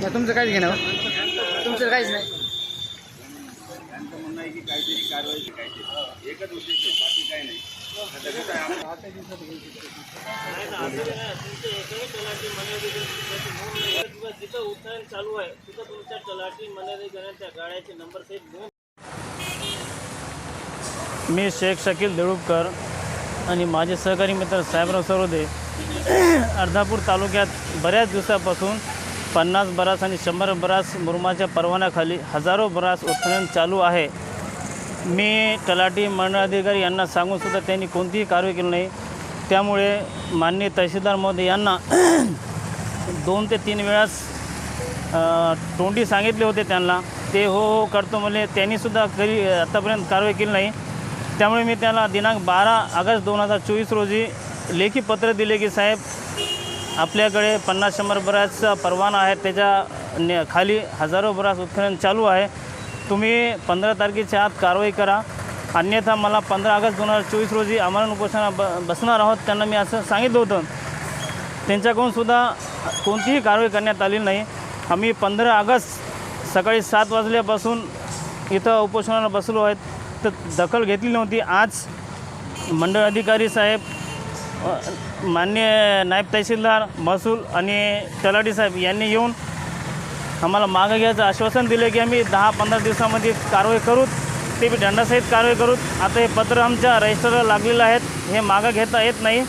नाही तुमचं काहीच घेणार तुमचं काहीच नाही. त्यांचं म्हणणं आहे की काहीतरी कारवाई काहीतरी एकच उद्देश आहे बाकी काही नाही जिथं चालू आहे तिथं तुमच्या तलाठी मनरेगा गाड्याचे नंबर सहित मी शेख शकील देळुपकर आणि माझे सहकारी मित्र साहेबराव सरोदे अर्धापूर तालुक्यात बऱ्याच दिवसापासून पन्नास बरास आणि शंभर बरास मुरमाच्या परवान्याखाली हजारो बरास उत्खनन चालू आहे. मी तलाठी मंडळ अधिकारी यांना सांगूनसुद्धा त्यांनी कोणतीही कारवाई केली नाही. त्यामुळे माननीय तहसीलदार महोदय यांना दोन ते तीन वेळास तोंडी सांगितले होते त्यांना. ते हो हो करतो म्हणजे त्यांनीसुद्धा कधी आतापर्यंत कारवाई केली नाही. त्यामुळे मी त्याला दिनांक बारा ऑगस्ट दोन हजार चोवीस रोजी लेखी पत्र दिले की साहेब आपल्याकडे पन्नास शंभर बराचचा परवाना आहे. त्याच्या ने खाली हजारो बराच उत्खनन चालू आहे. तुम्ही पंधरा तारखेच्या आत कारवाई करा. अन्यथा मला पंधरा ऑगस्ट दोन हजार चोवीस रोजी आमरण उपोषणा ब बसणार आहोत त्यांना मी असं सांगितलं होतं. त्यांच्याकडून सुद्धा कोणतीही कारवाई करण्यात आली नाही. आम्ही पंधरा ऑगस्ट सकाळी सात वाजल्यापासून इथं उपोषणाला बसलो आहेत. तर दखल घेतली नव्हती. आज मंडळ अधिकारी साहेब मान्य नायब तहसीलदार महसूल आणि तलाठी साहेब यांनी येऊन आम्हाला मागं घ्यायचं आश्वासन दिलं की आम्ही दहा पंधरा दिवसामध्ये कारवाई करू ते बी दंडासहित कारवाई करू आता हे पत्र आमच्या रजिस्टरला लागलेलं आहेत हे मागं घेता येत नाही.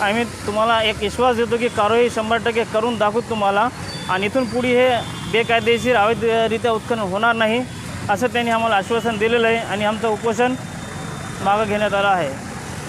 आम्ही तुम्हाला एक विश्वास देतो की कारवाई शंभर टक्के करून दाखवू तुम्हाला. आणि इथून पुढे हे बेकायदेशीर अवैधरित्या उत्खनन होणार नाही असं त्यांनी आम्हाला आश्वासन दिलेलं आहे आणि आमचं उपोषण मागं घेण्यात आलं आहे.